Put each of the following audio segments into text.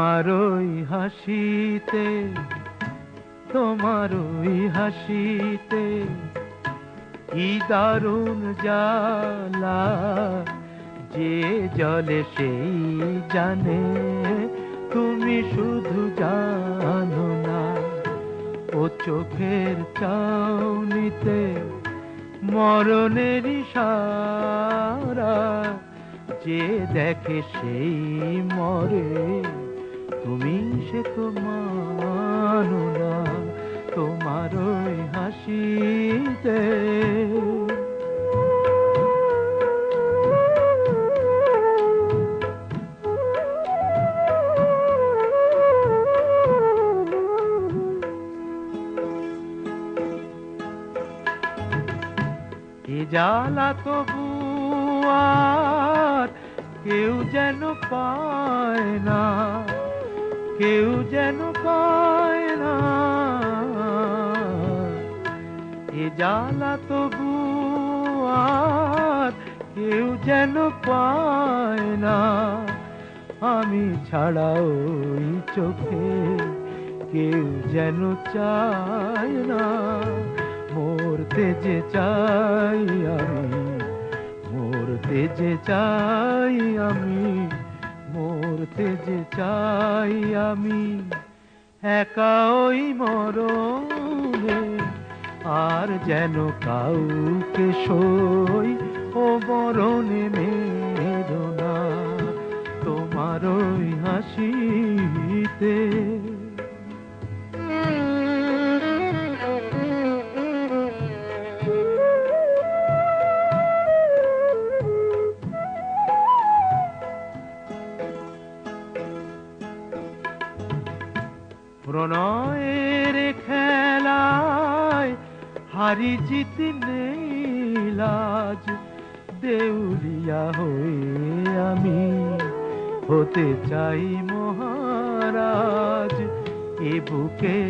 তোমার ওই হাসিতে, তোমার ওই হাসিতে কি দারুণ জালা যে জলে সেই জানে, তুমি শুধু জানো না। ও চোখের চাউনিতে মরণের সারা যে দেখে সেই মরে তুমি সে তো মানো না তোমার ওই হাসিতে। জ্বালা আর কেউ যেন পায় না। কেউ যেন পায় না। এ জ্বালা তবু আর কেউ যেন পায় না। আমি ছাড়া ওই চোখে কেউ যেন চায় না। মরতে যে চাই আমি, মরতে যে চাই আমি। মরতে যে চাই আমি, একা ওই মরণে। আর যেন কাউকে সই ও মরণে মেরো না, তোমার ওই হাসিতে প্রণয়ের খেলায় হারি জিত লাজ দেউলিয়া হয়ে আমি হতে চাই মহারাজ। এ বুকে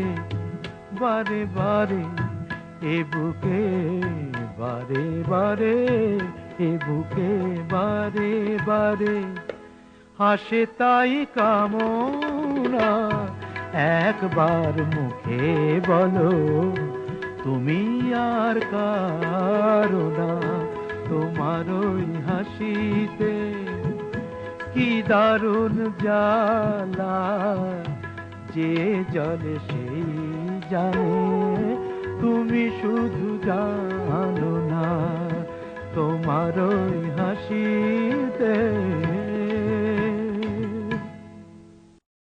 বারে বারে, এ বুকে বারে বারে, এ বুকে বারে বারে। হাসে তাই কামনা একবার মুখে বলো, তুমি আর কারও না, তোমার ওই হাসিতে কি দারুণ জ্বালা যে জলে সেই জানে, তুমি শুধু জানো না, তোমার ওই হাসিতে